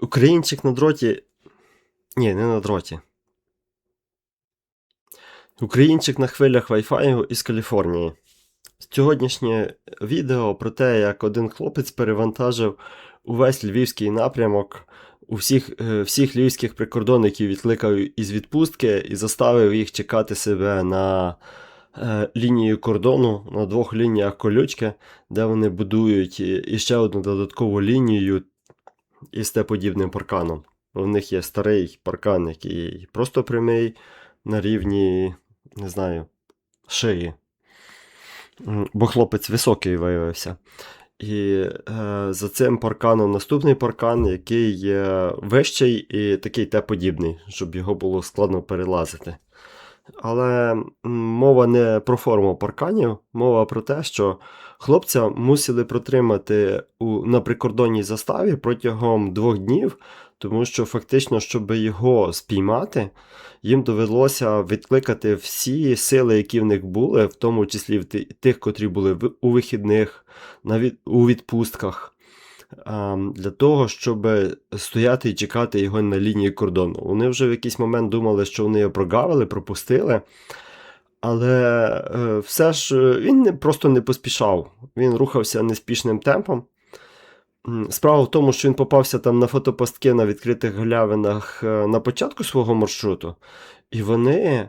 Українчик на дроті. Ні, не на дроті. Українчик на хвилях Wi-Fi із Каліфорнії. Сьогоднішнє відео про те, як один хлопець перевантажив увесь львівський напрямок, у всіх, е, всіх львівських прикордонників відкликав із відпустки і заставив їх чекати себе на е, лінії кордону на двох лініях колючки, де вони будують і- і одну додаткову лінію із те-подібним парканом. У них є старий паркан, який просто прямий на рівні, не знаю, шиї. Бо хлопець високий виявився. І е, за цим парканом наступний паркан, який є вищий і такий те-подібний, щоб його було складно перелазити. Але мова не про форму парканів, мова про те, що хлопця мусили протримати у, на прикордонній заставі протягом двох днів, тому що фактично, щоб його спіймати, їм довелося відкликати всі сили, які в них були, в тому числі в тих, котрі були у вихідних, на від, у відпустках. Для того, щоб стояти і чекати його на лінії кордону. Вони вже в якийсь момент думали, що вони його прогавили, пропустили. Але е, все ж е, він просто не поспішав. Він рухався неспішним темпом. Справа в тому, що він попався там на фотопостки на відкритих галявинах е, на початку свого маршруту, і вони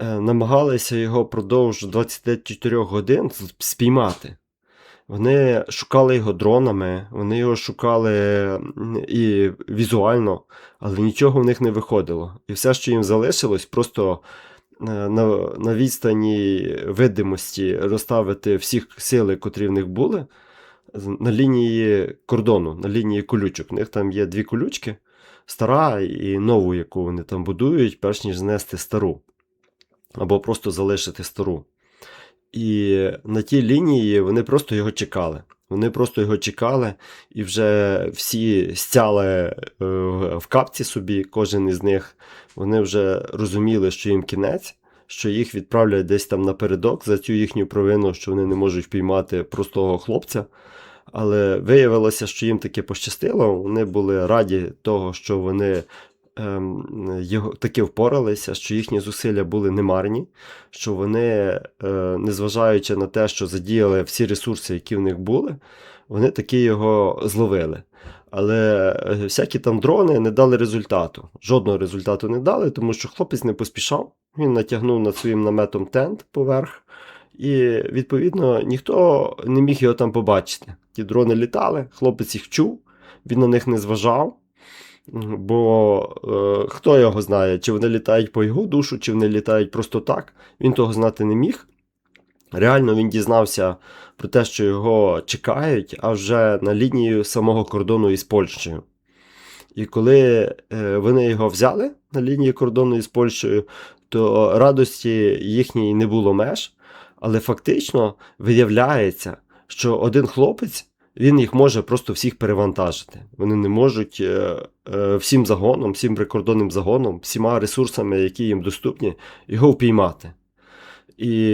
намагалися його впродовж 24 годин спіймати. Вони шукали його дронами, вони його шукали і візуально, але нічого в них не виходило. І все, що їм залишилось, просто на, на відстані видимості розставити всіх сили, котрі в них були, на лінії кордону, на лінії колючок. У них там є дві колючки, стара і нову, яку вони там будують, перш ніж знести стару. Або просто залишити стару. І на тій лінії вони просто його чекали. Вони просто його чекали, і вже всі стяли е, в капці собі, кожен із них. Вони вже розуміли, що їм кінець, що їх відправлять десь там напередок за цю їхню провину, що вони не можуть впіймати простого хлопця. Але виявилося, що їм таки пощастило. Вони були раді того, що вони його таки впоралися, що їхні зусилля були немарні, що вони, е, незважаючи на те, що задіяли всі ресурси, які в них були, вони таки його зловили. Але е, всякі там дрони не дали результату. Жодного результату не дали, тому що хлопець не поспішав. Він натягнув над своїм наметом тент поверх, і відповідно ніхто не міг його там побачити. Ті дрони літали, хлопець їх чув, він на них не зважав. Бо е, хто його знає, чи вони літають по його душу, чи вони літають просто так, він того знати не міг. Реально він дізнався про те, що його чекають, а вже на лінію самого кордону із Польщею. І коли е, вони його взяли на лінії кордону із Польщею, то радості їхньої не було меж, але фактично виявляється, що один хлопець він їх може просто всіх перевантажити. Вони не можуть е, е, всім загоном, всім прикордонним загоном, всіма ресурсами, які їм доступні, його впіймати. І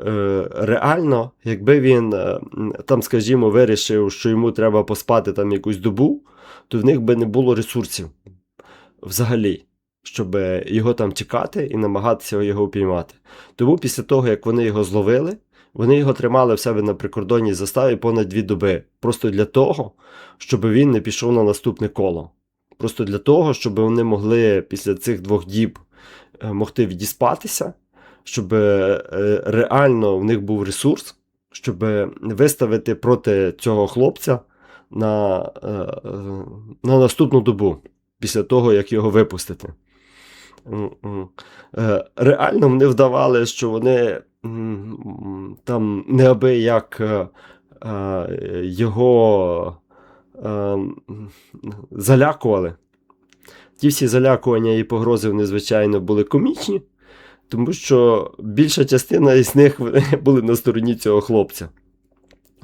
е, реально, якби він е, там, скажімо, вирішив, що йому треба поспати там якусь добу, то в них би не було ресурсів взагалі, щоб його там чекати і намагатися його впіймати. Тому після того, як вони його зловили, вони його тримали в себе на прикордонній заставі понад дві доби. Просто для того, щоб він не пішов на наступне коло. Просто для того, щоб вони могли після цих двох діб е, могти відіспатися, щоб е, реально в них був ресурс, щоб виставити проти цього хлопця на, е, на наступну добу, після того, як його випустити. Реально вони вдавали, що вони там неабияк е, е, його е, залякували. Ті всі залякування і погрози, вони, звичайно, були комічні, тому що більша частина із них були на стороні цього хлопця.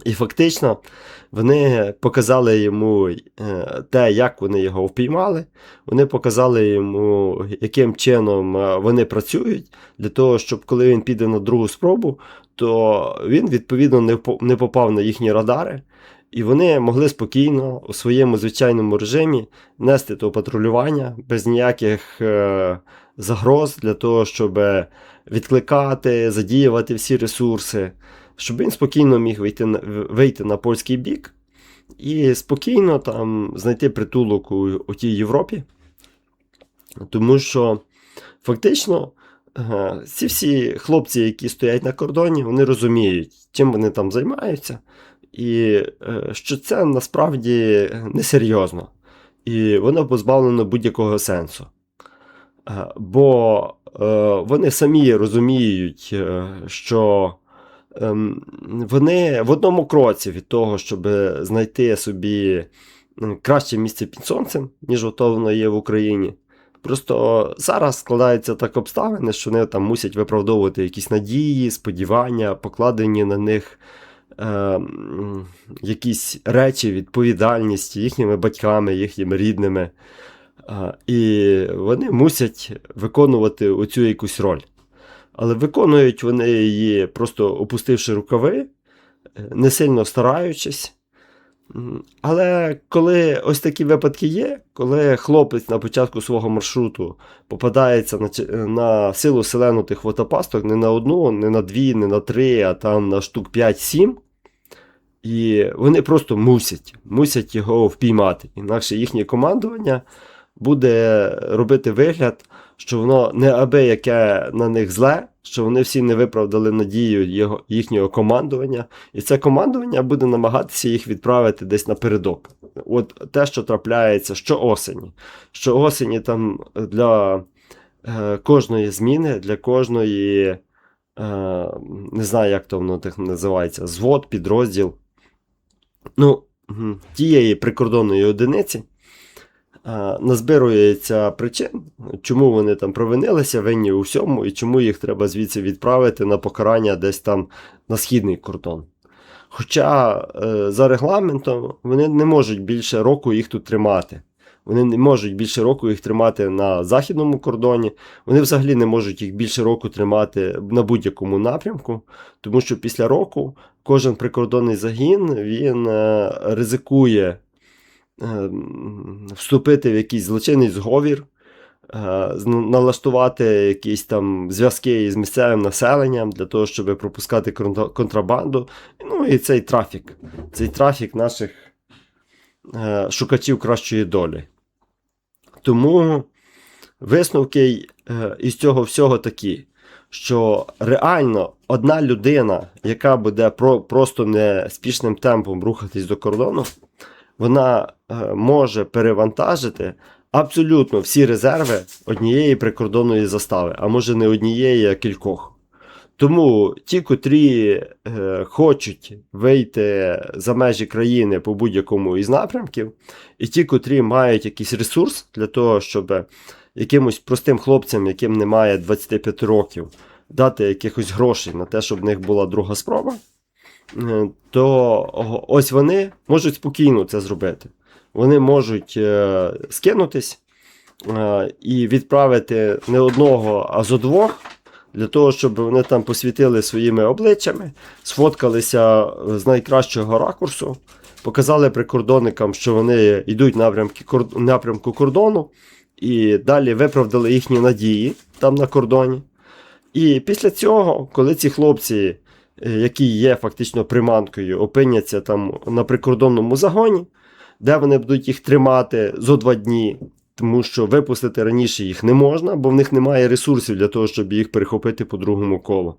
І фактично вони показали йому е, те, як вони його впіймали. Вони показали йому, яким чином е, вони працюють, для того, щоб коли він піде на другу спробу, то він відповідно не попав на їхні радари. І вони могли спокійно у своєму звичайному режимі нести то патрулювання без ніяких е, загроз для того, щоб відкликати, задіювати всі ресурси, щоб він спокійно міг вийти на, вийти на польський бік і спокійно там знайти притулок у, у тій Європі. Тому що фактично е, ці всі хлопці, які стоять на кордоні, вони розуміють, чим вони там займаються, і е, що це насправді несерйозно. І воно позбавлено будь-якого сенсу. Е, Бо вони самі розуміють, що вони в одному кроці від того, щоб знайти собі краще місце під сонцем, ніж ото є в Україні. Просто зараз складаються так обставини, що вони там мусять виправдовувати якісь надії, сподівання, покладені на них е, якісь речі, відповідальність їхніми батьками, їхніми рідними. Е, і вони мусять виконувати оцю якусь роль. Але виконують вони її, просто опустивши рукави, е, не сильно стараючись. Але коли ось такі випадки є, коли хлопець на початку свого маршруту попадається на, на силу селену тих водопасток не на одну, не на дві, не на три, а там на штук 5-7, і вони просто мусять, мусять його впіймати. Інакше їхнє командування буде робити вигляд, що воно не аби яке на них зле, що вони всі не виправдали надію його, їхнього командування, і це командування буде намагатися їх відправити десь напередок. От те, що трапляється щоосені. Щоосені там для е, кожної зміни, для кожної, е, не знаю, як то воно так називається, звод, підрозділ. Ну, тієї прикордонної одиниці назбирується причин, чому вони там провинилися, винні у всьому, і чому їх треба звідси відправити на покарання десь там на східний кордон. Хоча е, за регламентом вони не можуть більше року їх тут тримати. Вони не можуть більше року їх тримати на західному кордоні. Вони взагалі не можуть їх більше року тримати на будь-якому напрямку, тому що після року кожен прикордонний загін він е, ризикує е, вступити в якийсь злочинний зговір, е, налаштувати якісь там зв'язки із місцевим населенням для того, щоб пропускати контрабанду. Ну і цей трафік, цей трафік наших е, шукачів кращої долі. Тому висновки е, із цього всього такі, що реально одна людина, яка буде про, просто неспішним темпом рухатись до кордону, вона е, може перевантажити абсолютно всі резерви однієї прикордонної застави, а може не однієї, а кількох. Тому ті, котрі е, хочуть вийти за межі країни по будь-якому із напрямків, і ті, котрі мають якийсь ресурс для того, щоб якимось простим хлопцям, яким немає 25 років, дати якихось грошей на те, щоб в них була друга спроба, то ось вони можуть спокійно це зробити. Вони можуть е, скинутись е, і відправити не одного, а зо двох. Для того, щоб вони там посвітили своїми обличчями, сфоткалися з найкращого ракурсу, показали прикордонникам, що вони йдуть напрямки, напрямку кордону, і далі виправдали їхні надії там на кордоні. І після цього, коли ці хлопці, е, які є фактично приманкою, опиняться там на прикордонному загоні, де вони будуть їх тримати зо два дні, тому що випустити раніше їх не можна, бо в них немає ресурсів для того, щоб їх перехопити по другому колу.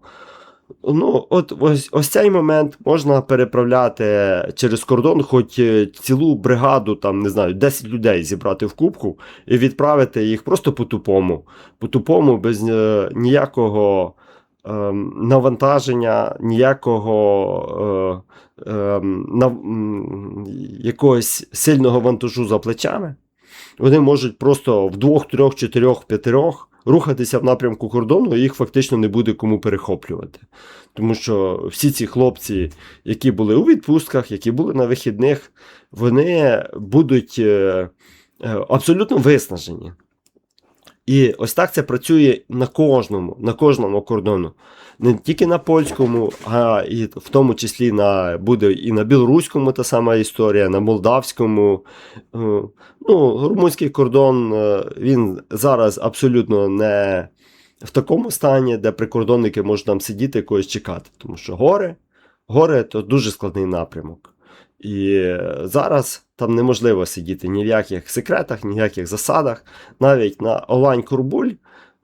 Ну, от ось, ось цей момент можна переправляти через кордон, хоч е, цілу бригаду, там, не знаю, 10 людей зібрати в кубку і відправити їх просто по-тупому. По-тупому, без е, ніякого навантаження, ніякого е, ем, якогось сильного вантажу за плечами. Вони можуть просто в двох, трьох, чотирьох, п'ятирьох рухатися в напрямку кордону, і їх фактично не буде кому перехоплювати. Тому що всі ці хлопці, які були у відпустках, які були на вихідних, вони будуть е, е, абсолютно виснажені. І ось так це працює на кожному, на кожному кордону. Не тільки на польському, а і в тому числі на, буде і на білоруському та сама історія, на молдавському. Е, Ну, румунський кордон е, він зараз абсолютно не в такому стані, де прикордонники можуть там сидіти когось чекати. Тому що гори, гори то дуже складний напрямок. І зараз там неможливо сидіти ні в яких секретах, ні в яких засадах. Навіть на онлайн Курбуль,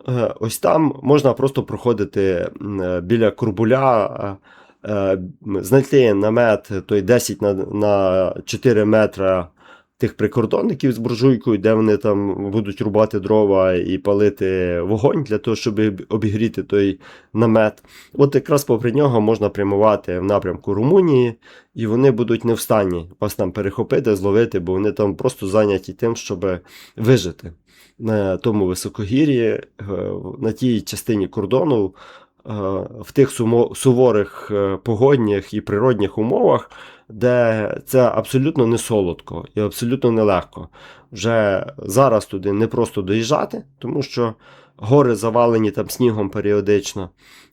е, ось там можна просто проходити е, біля Курбуля, е, знайти намет той 10 на, на 4 метра тих прикордонників з буржуйкою, де вони там будуть рубати дрова і палити вогонь для того, щоб обігріти той намет. От якраз попри нього можна прямувати в напрямку Румунії, і вони будуть не в стані вас там перехопити, зловити, бо вони там просто зайняті тим, щоб вижити на тому високогір'ї, е, на тій частині кордону. е, В тих суворих е, погодних і природних умовах, де це абсолютно не солодко і абсолютно нелегко. Вже зараз туди не просто доїжджати, тому що гори завалені там снігом періодично,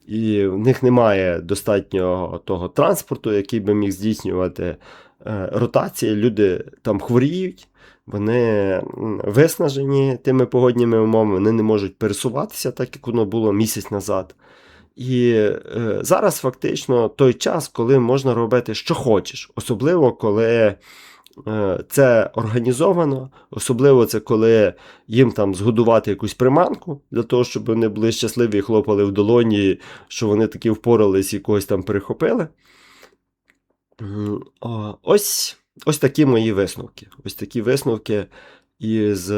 і в них немає достатньо того транспорту, який би міг здійснювати е, ротації. Люди там хворіють, вони виснажені тими погодніми умовами, вони не можуть пересуватися, так як воно було місяць назад. І е, зараз фактично той час, коли можна робити, що хочеш, особливо коли е, це організовано, особливо це коли їм там згодувати якусь приманку для того, щоб вони були щасливі і хлопали в долоні, що вони таки впорались і когось там перехопили. Ось, ось такі мої висновки. Ось такі висновки із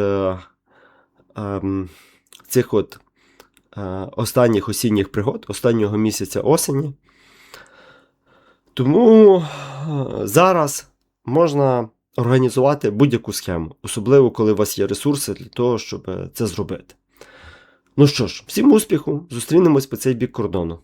ем, цих от останніх осінніх пригод, останнього місяця осені. Тому е, зараз можна організувати будь-яку схему, особливо коли у вас є ресурси для того, щоб це зробити. Ну що ж, всім успіху, зустрінемось по цей бік кордону.